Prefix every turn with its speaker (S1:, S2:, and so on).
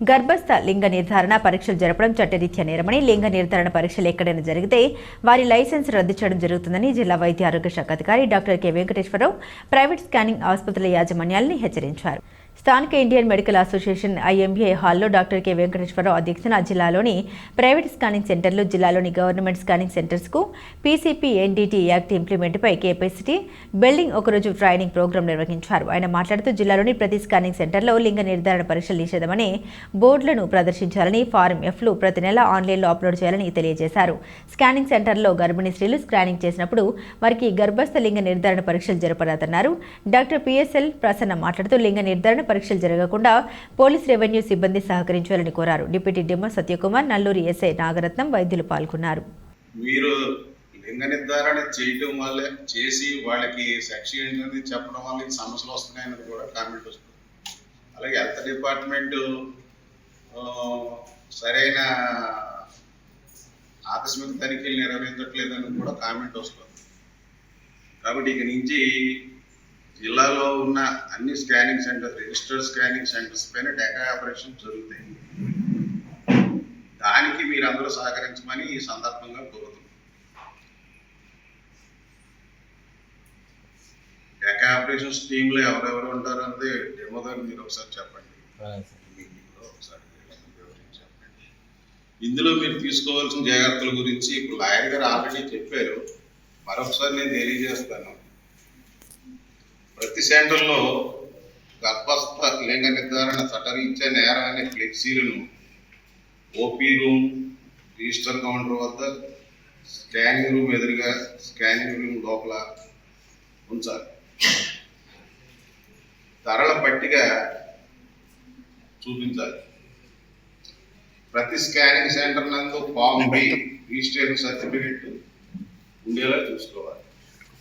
S1: గర్భస్థ లింగ నిర్ధారణ పరీక్షలు జరపడం చట్టరీత్యా నేరమని లింగ నిర్ధారణ పరీక్షలు ఎక్కడైనా జరిగితే వారి లైసెన్స్ రద్దు చేయడం జరుగుతుందని జిల్లా వైద్య ఆరోగ్య శాఖ అధికారి doctor K Venkateswararao private scanning ఆసుపత్రుల యాజమాన్యాలని హెచ్చరించారు. స్థానిక ఇండియన్ మెడికల్ అసోసియేషన్ ఐఎంఏ హాల్లో డాక్టర్ కె వెంకటేశ్వరరావు అధ్యక్షతన జిల్లాలోని ప్రైవేట్ స్కానింగ్ సెంటర్లు జిల్లాలోని గవర్నమెంట్ స్కానింగ్ సెంటర్స్కు పీసీపీ ఎన్డీటీ యాక్ట్ ఇంప్లిమెంట్పై కేపీసీటీ బిల్డింగ్ ఒకరోజు ట్రైనింగ్ ప్రోగ్రాం నిర్వహించారు. ఆయన మాట్లాడుతూ జిల్లాలోని ప్రతి స్కానింగ్ సెంటర్లో లింగ నిర్ధారణ పరీక్షలు నిషేధమని బోర్డులను ప్రదర్శించాలని ఫారం ఎఫ్లు ప్రతి నెల ఆన్లైన్లో అప్లోడ్ చేయాలని తెలియజేశారు. స్కానింగ్ సెంటర్లో గర్భిణీ స్త్రీలు స్కానింగ్ చేసినప్పుడు వారికి గర్భస్థ లింగ నిర్ధారణ పరీక్షలు జరపరాదన్నారు. డాక్టర్ పిఎస్ఎల్ ప్రసన్న మాట్లాడుతూ లింగ నిర్ధారణ పరీక్షలు జరగకుండా పోలీస్ రెవెన్యూ సిబ్బంది సహకరించాలని కోరారు. డిప్యూటీ డిమ్మ సత్యకుమార్ నల్లూరి ఎస్ఐ నాగరత్నం వైద్యులు పాల్గొన్నారు.
S2: మీరు లింగ నిర్ధారణ చేయటం వల్ల చేసి వాళ్ళకి సాక్షి ఏంటనేది చెప్పడం వల్ల సమస్యలు వస్తున్నాయని కూడా కామెంట్ వస్తుంది. అలాగే హెల్త్ డిపార్ట్మెంట్ సరైన ఆకస్మిక తనిఖీలు నిర్వహించట్లేదని కూడా కామెంట్ వస్తుంది. కాబట్టి ఇక నుంచి జిల్లాలో ఉన్న అన్ని scanning centre registered scanning centres పైన డేటా ఆపరేషన్ జరుగుతాయి. దానికి మీరు అందరూ సహకరించమని ఈ సందర్భంగా కోరుతున్నాం. డేటా ఆపరేషన్స్ టీంలో ఎవరెవరు ఉంటారు అన్నది డెమో గారు మీరు ఒకసారి చెప్పండి. ఇందులో మీరు తీసుకోవాల్సిన జాగ్రత్తల గురించి ఇప్పుడు లాయర్ గారు ఆల్రెడీ చెప్పారు. మరొకసారి నేను తెలియజేస్తాను. సెంటర్లో గర్భస్థ లింగ నిర్ధారణ చట్టరీత్యా నేరాన్ని అనే ఫ్లెక్సీలను ఓపీ రూమ్ రిజిస్టర్ కౌంటర్ వద్ద స్కానింగ్ రూమ్ ఎదురుగా స్కానింగ్ రూమ్ లోపల ఉంచాలి. ధరల పట్టిక చూపించాలి. ప్రతి స్కానింగ్ సెంటర్ నందు ఫామ్ బి రిజిస్ట్రేషన్ సర్టిఫికెట్ ఉండేలా చూసుకోవాలి.